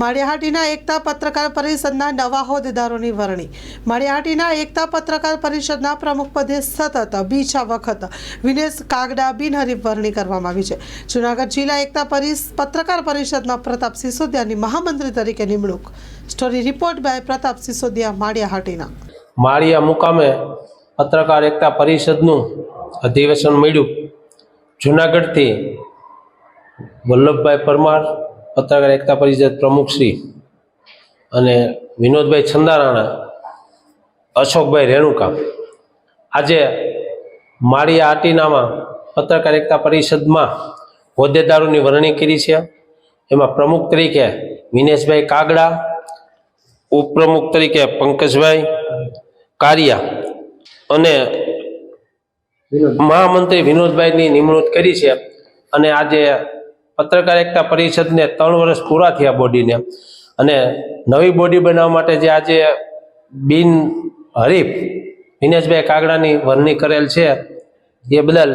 માળિયાહાટીના એકતા પત્રકાર પરિષદના નવા હોદ્દેદારોની વરણી. માળિયાહાટીના એકતા પત્રકાર પરિષદના પ્રમુખ પદે સતત બીજા વખત વિનેશ કાગડા બિનહરીફ વરણી કરવામાં આવી છે. જૂનાગઢ જિલ્લા એકતા પત્રકાર પરિષદમાં પ્રતાપ સિસોદિયાની મહામંત્રી તરીકે નિમણૂક. Story report by Pratap Sisodia Maliyahatina. Maliya મુકામે પત્રકાર એકતા પરિષદનું અધિવેશન મળ્યું. જુનાગઢથી વલ્લભભાઈ પરમાર પત્રકાર એકતા પરિષદ પ્રમુખશ્રી અને વિનોદભાઈ છંદારાણા અશોકભાઈ રેણુકા. આજે માળિયા આટીનામાં પત્રકાર એકતા પરિષદમાં હોદ્દેદારોની વરણી કરી છે. એમાં પ્રમુખ તરીકે વિનેશભાઈ કાગડા ઉપપ્રમુખ તરીકે પંકજભાઈ કારિયા અને મહામંત્રી વિનોદભાઈની નિમણૂક કરી છે. અને આજે પત્રકાર એકતા પરિષદને ત્રણ વર્ષ પૂરા થયા બોડીને. અને નવી બોડી બનાવવા માટે જે આજે બિન હરીફ વિનેશભાઈ કાગડાની વરણી કરેલ છે, એ બદલ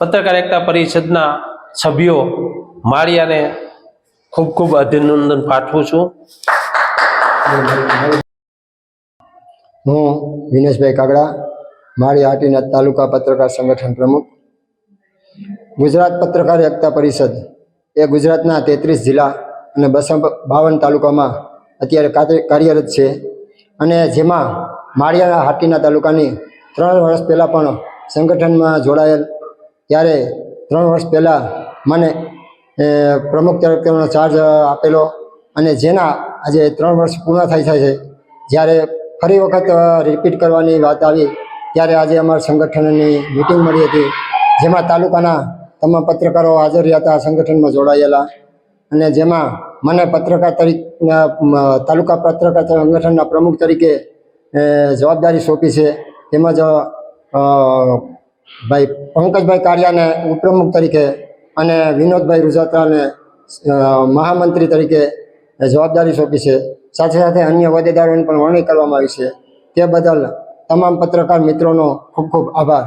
પત્રકાર એકતા પરિષદના સભ્યો માળિયાને ખૂબ ખૂબ અભિનંદન પાઠવું છું. હું વિનેશભાઈ કાગડા માળી હાટીના તાલુકા પત્રકાર સંગઠન પ્રમુખ. ગુજરાત પત્રકાર એકતા પરિષદ એ ગુજરાતના તેત્રીસ જિલ્લા અને બસો બાવન તાલુકામાં અત્યારે કાર્ય- કાર્યરત છે અને જેમાં માળિયા હાટીના તાલુકાની ત્રણ વર્ષ પહેલાં પણ સંગઠનમાં જોડાયેલ. ત્યારે ત્રણ વર્ષ પહેલાં મને પ્રમુખ તરીકેનો ચાર્જ આપેલો અને જેના આજે ત્રણ વર્ષ પૂર્ણ થઈ થાય છે જ્યારે ફરી વખત રિપીટ કરવાની વાત આવી, ત્યારે આજે અમારા સંગઠનની મિટિંગ મળી હતી. જેમાં તાલુકાના તમામ પત્રકારો હાજર રહ્યા હતા સંગઠનમાં જોડાયેલા. અને જેમાં મને પત્રકાર તરીકે તાલુકા પત્રકાર સંગઠનના પ્રમુખ તરીકે જવાબદારી સોંપી છે. તેમજ ભાઈ પંકજભાઈ કારિયાને ઉપપ્રમુખ તરીકે અને વિનોદભાઈ રૂજાત્રાને મહામંત્રી તરીકે જવાબદારી સોંપી છે. સાથે સાથે અન્ય હોદ્દેદારોની પણ વરણી કરવામાં આવી છે. તે બદલ તમામ પત્રકાર મિત્રોનો ખૂબ ખૂબ આભાર.